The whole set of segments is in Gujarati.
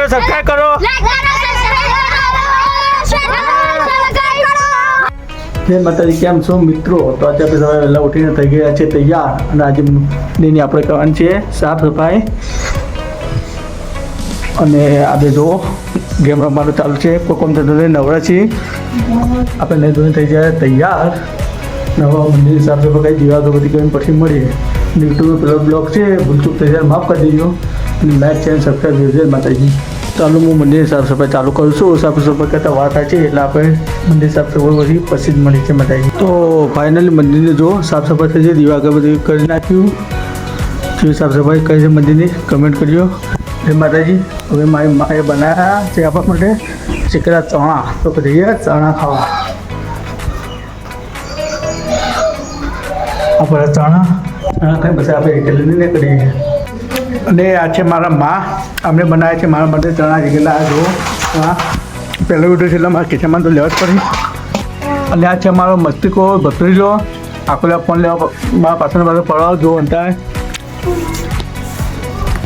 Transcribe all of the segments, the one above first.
કરો સબસ્ક્રાઇબ કરો. જય માતાજી, કેમ છો? મિત્રો, તો આજે આપણે સવારે વહેલા ઉઠીને થઈ ગયા છે તૈયાર અને આજે દિનની આપણે કરવાની છે સાફ સફાઈ. અને આજે જો ગેમ રમવાનું ચાલુ છે કોઈ કોમ ધંધો નવરા છીએ. આપણે નહીં થઈ જાય તૈયાર. નવા મંદિર સાફ સફાઈ દીવા બધી કરીને પછી મળીએ. યુટ્યુબ પેલો બ્લોગ છે ભૂલચૂક થઈ જાય, માફ કરી દેજો. લાઈક ચેન સબસ્ક્રાઈબ કરજો માતાજી. ચાલો હું મંદિરની સાફ સફાઈ ચાલુ કરું છું. સાફ સફાઈ કરતાં વાત છે એટલે આપણે મંદિર સાફ સફાઈ પછી પછી જ મળી છે માતાજી. તો ફાઇનલી મંદિરને જો સાફ સફાઈ થઈ છે. દીવા કરી નાખ્યું. જે સાફ સફાઈ કરી છે મંદિરની કમેન્ટ કરજો. જય માતાજી. હવે મારી માએ બનાવ્યા છે આપણા માટે ચીકરા ચણા. તો જઈએ ચણા ખાવા. આપણે ચણા. ચણા ખાઈ પછી આપણે ઇટાલીને કરીએ અને આ છે મારા મા. અમને બનાવ્યા છે મારા માટે ચણા જીગેલા આ જુઓ. હા પહેલો વીડિયો છે એટલે મારા કિચનમાં તો લેવા જ પડી. અને આ છે મારો મસ્તિકો ભત્રીજો. આખો ફોન લેવા મારા પાછળ પાસે પડવા જો અંતા.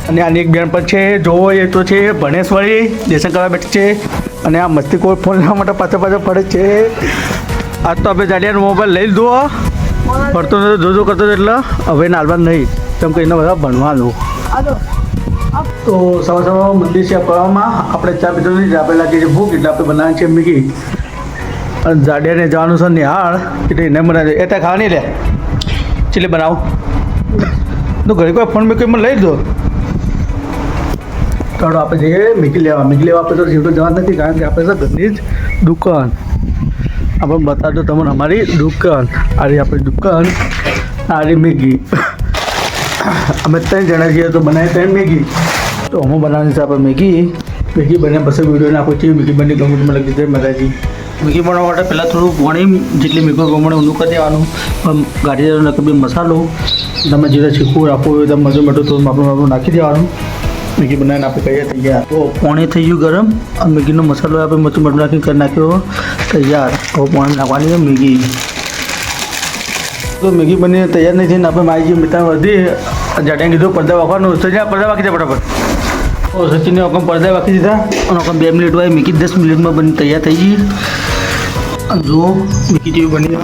અને આની એક બેન પણ છે. જોવો એ તો છે ભણેશ્વરી લેસન કરવા બેઠી છે. અને આ મસ્તીકો ફોન લેવા માટે પાછળ પાછળ પડે છે. આજ તો આપણે જાડિયાનો મોબાઈલ લઈ લીધો. ફરતો નથી જોજો કરતો એટલે હવે નાલવા નહીં. તેમ કહીને બધા ભણવાનું. તો સવાર સવાર મંદિર છે કરવામાં આપણે ચા પીધો નથી આપણે લાગી છે ભૂખ એટલે આપણે બનાવીએ છીએ મીગી અને જાડિયાને જવાનું છે નિહાળ, એટલે એને બનાવે એટલે ખાવાની લે. ચીલી બનાવું. તો ઘરે કોઈ ફોન મેં કોઈ મને લઈ દો. ચાલો આપણે જઈએ મીકી લેવા. મીકી લેવા આપણે તો સીધો જવા નથી, કારણ કે આપણે તો ઘરની જ દુકાન. આપણે બતાવજો તમને અમારી દુકાન. આ રહી આપણી દુકાન. આ રહી મેગી અમે ત્રણ જણા છીએ, તો બનાવી ત્રણ મેગી. તો અમે બનાવવાની આપણે મેગી. મેગી બને પછી વીડિયો નાખો છીએ. મેગી બની ગમું મને લગી જાય માતાજી મેગી બનાવવા માટે પહેલાં થોડું પાણી, જેટલી મેગી ગમણે ઊંધું કરી દેવાનું. પણ ગાડી નકબી મસાલો. તમે જીરા છીકું રાખવું હોય તો મજુ મટું થોડું માપનું માપનું નાખી દેવાનું. મેગી બનાવીને આપણે તૈયાર થઈ ગયા. તો પાણી થઈ ગયું ગરમ. આ મેગીનો મસાલો આપણે મચું મટું નાખીને કરી નાખ્યો. તૈયાર. હવે પાણી નાખવાની છે મેગી. તો મેગી બનીને તૈયાર નહીં થઈને આપણે મારી જે મિત્ર વધી. જાડે કીધું પડદા વાંખવાનું સજા પડદા વાંકી દે ફટાફટ. ઓ સચિનને ઓકમ પડદા વાંકી દીધા? અને ઓકમ બે મિનિટ હોય, મીકી દસ મિનિટમાં બની તૈયાર થઈ ગઈ. જો મીકી જેવી બની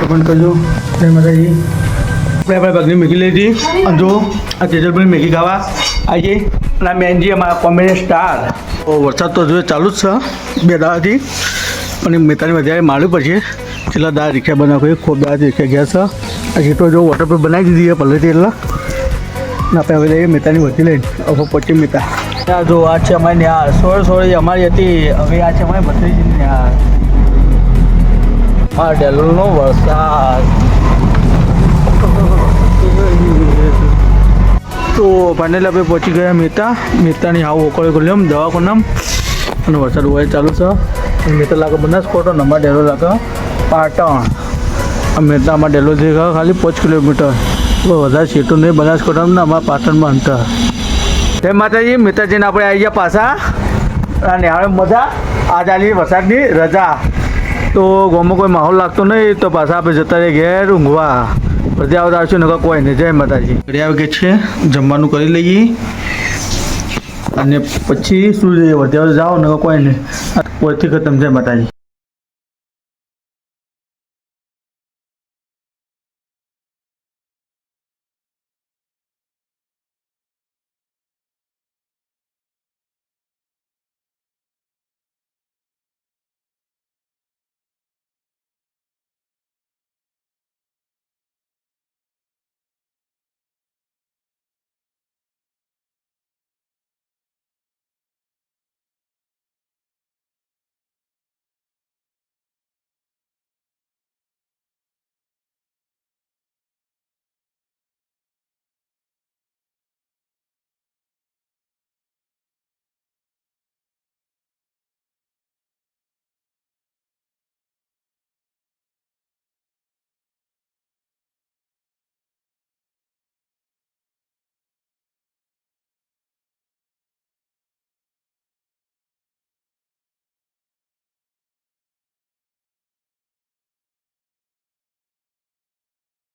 કમેન્ટ કરજો. જય માતાજી. આપણે આપણે પગની મેગી લઈ હતી અને જો આ તેજલભાઈ મેગી ખાવા આજે અને આ મેનજી અમારા કોમેડી સ્ટાર. વરસાદ તો જોઈએ ચાલુ જ છે. બે દાડાથી અને મેતાની વધારે માળ્યું પછી છેલ્લા દાળ રીક્ષા બનાવ્યું ખૂબ દાળ રીક્ષા ગયા છે. આ તો જો વોટરપ્રૂફ બનાવી દીધી છે પહેલેથી એટલા આપણે હવે લઈએ મેતાની વધી લઈને. હવે પછી મેતા. આ જો આ છે અમારી નિહાર સોળ સોળ અમારી હતી હવે આ છે અમારી ભત્રીજી નિહાર હા ડેલોનો વરસાદ. તો ફાઇનલી આપણે પહોંચી ગયા મહેતા મહેતાની હાવ ઓકળે ગયો દવાખાનામ. અને વરસાદ હોય ચાલુ છે. અને મહેતા લાગે બનાસકોટો નંબર ડેલો લાગે પાટણ. આ મહેતામાં ડેલો જે ખાલી પાંચ કિલોમીટર. વધારે સીટો નહીં બનાસકોટામાં ને અમારા પાટણમાં અંતર. જય માતાજી મહેતાજીને આપણે આવી ગયા પાછા. અને હવે મજા આલી વરસાદની રજા. તો ગામમાં કોઈ માહોલ લાગતો નહીં તો પાછા આપણે જતા રહીએ ઘેર ઊંઘવા. બધી આવતા આવશું નકર કોઈ નહીં. જય માતાજી. ઘરે આવી ગઈ છે જમવાનું કરી લઈએ. અને પછી શું જઈએ વધ્યા જાઓ નકર કોઈ નહીં. કોઈથી ખતમ. જય માતાજી.